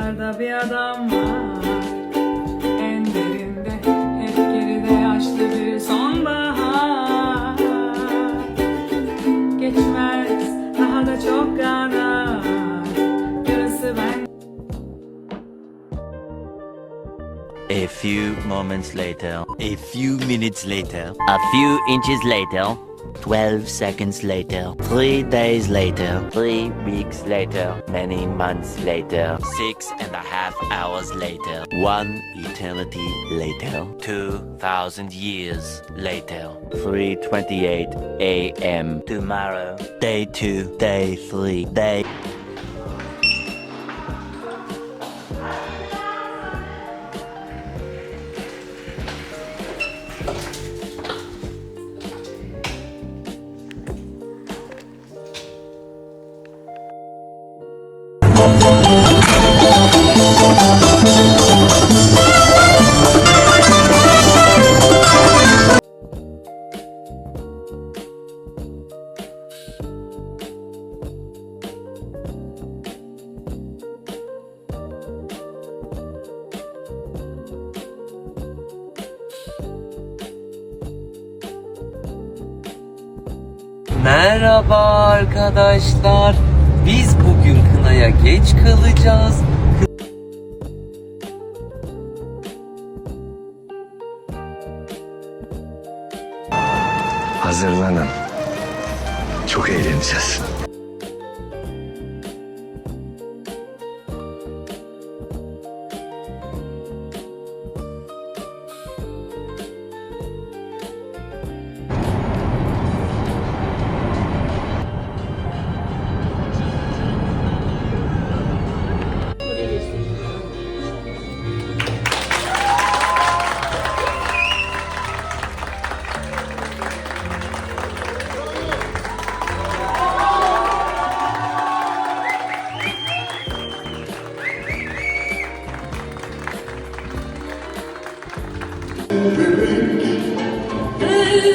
Uzaklarda bir adam var En derinde hep geride yaşlı bir sonbahar Geçmez daha da çok ben A few moments later. A few minutes later. A few inches later. 12 seconds later. 3 days later. 3 weeks later. Many months later. Six and a half hours later. One eternity later. 2,000 years later. 3.28 a.m. Tomorrow. Day 2. Day 3. Day... Merhaba arkadaşlar. Biz bugün kınaya geç kalacağız. Hazırlanın. Çok eğleneceğiz.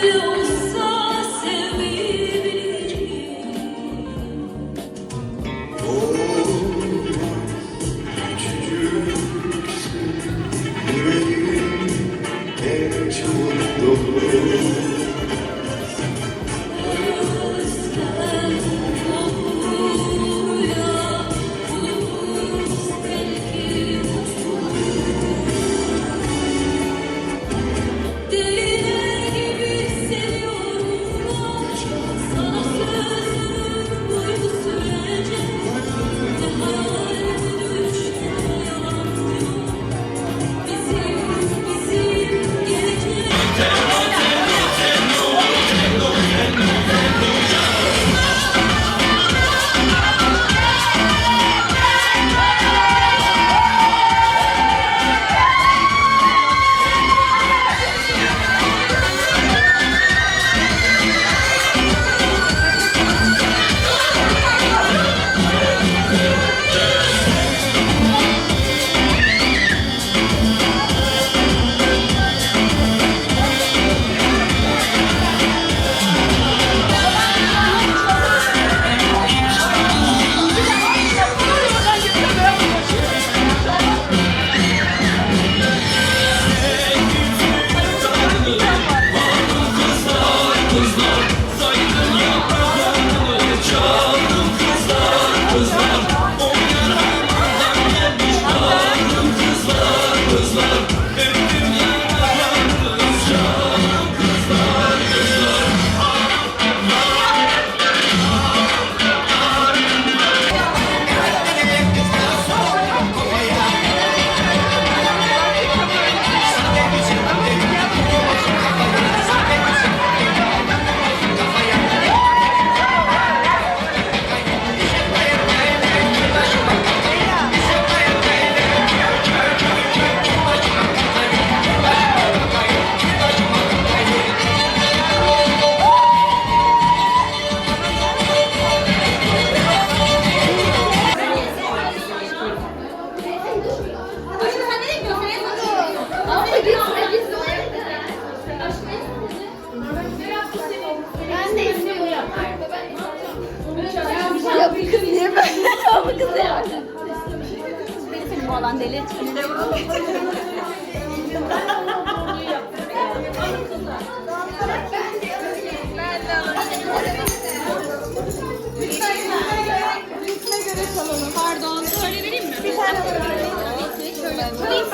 you.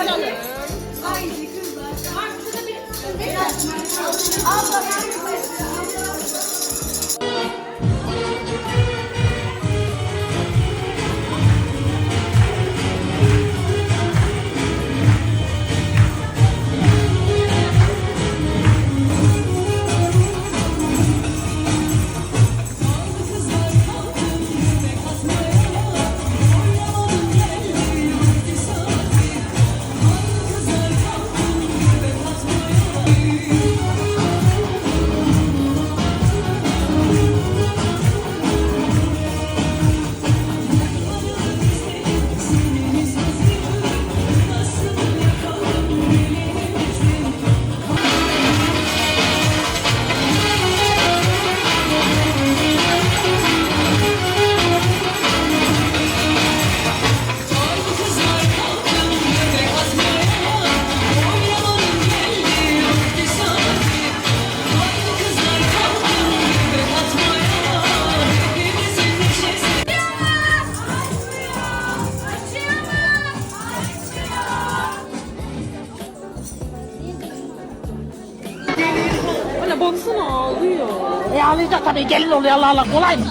Şöyle koyayım salın. E ağlayacak tabii gelin oluyor Allah Allah kolay mı?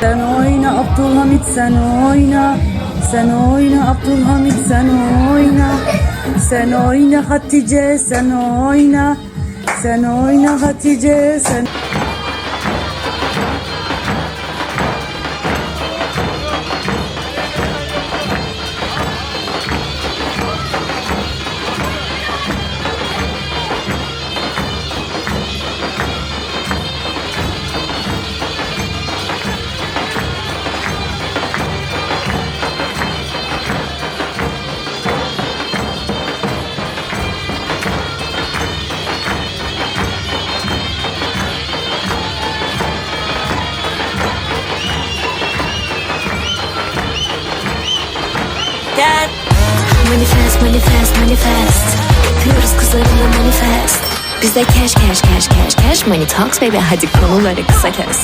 Sen oyna Abdülhamit sen oyna. Sen oyna Abdülhamit sen oyna. Sen oyna Hatice sen oyna. Sen oyna Hatice sen Manifest, manifest, manifest. Yapıyoruz kızlarımla manifest. Bizde cash, cash, cash, cash, cash. Money talks baby. Hadi konuları kısa kes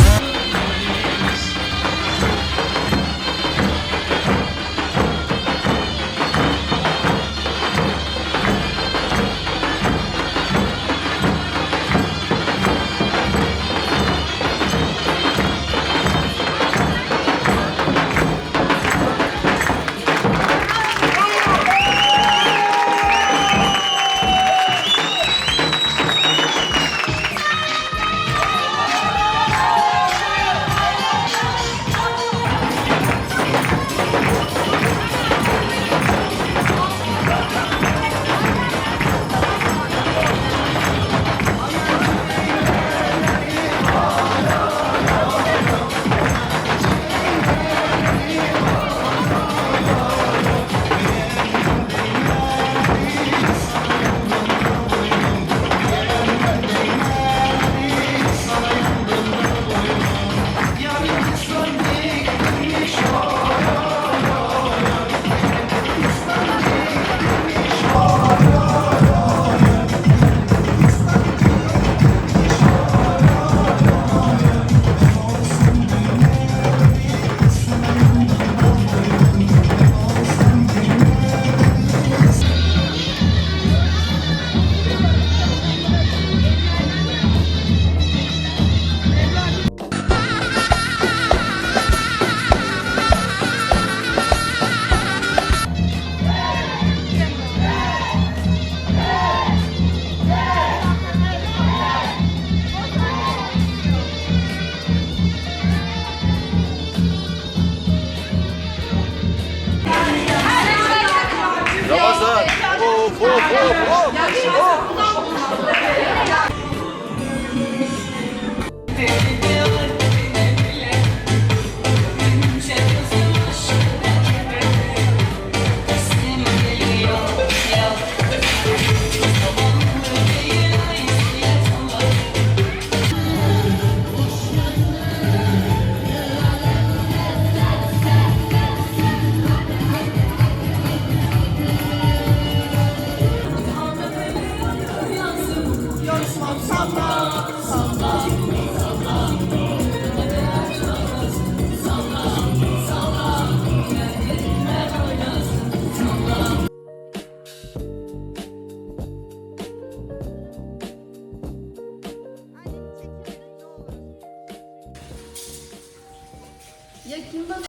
Samba.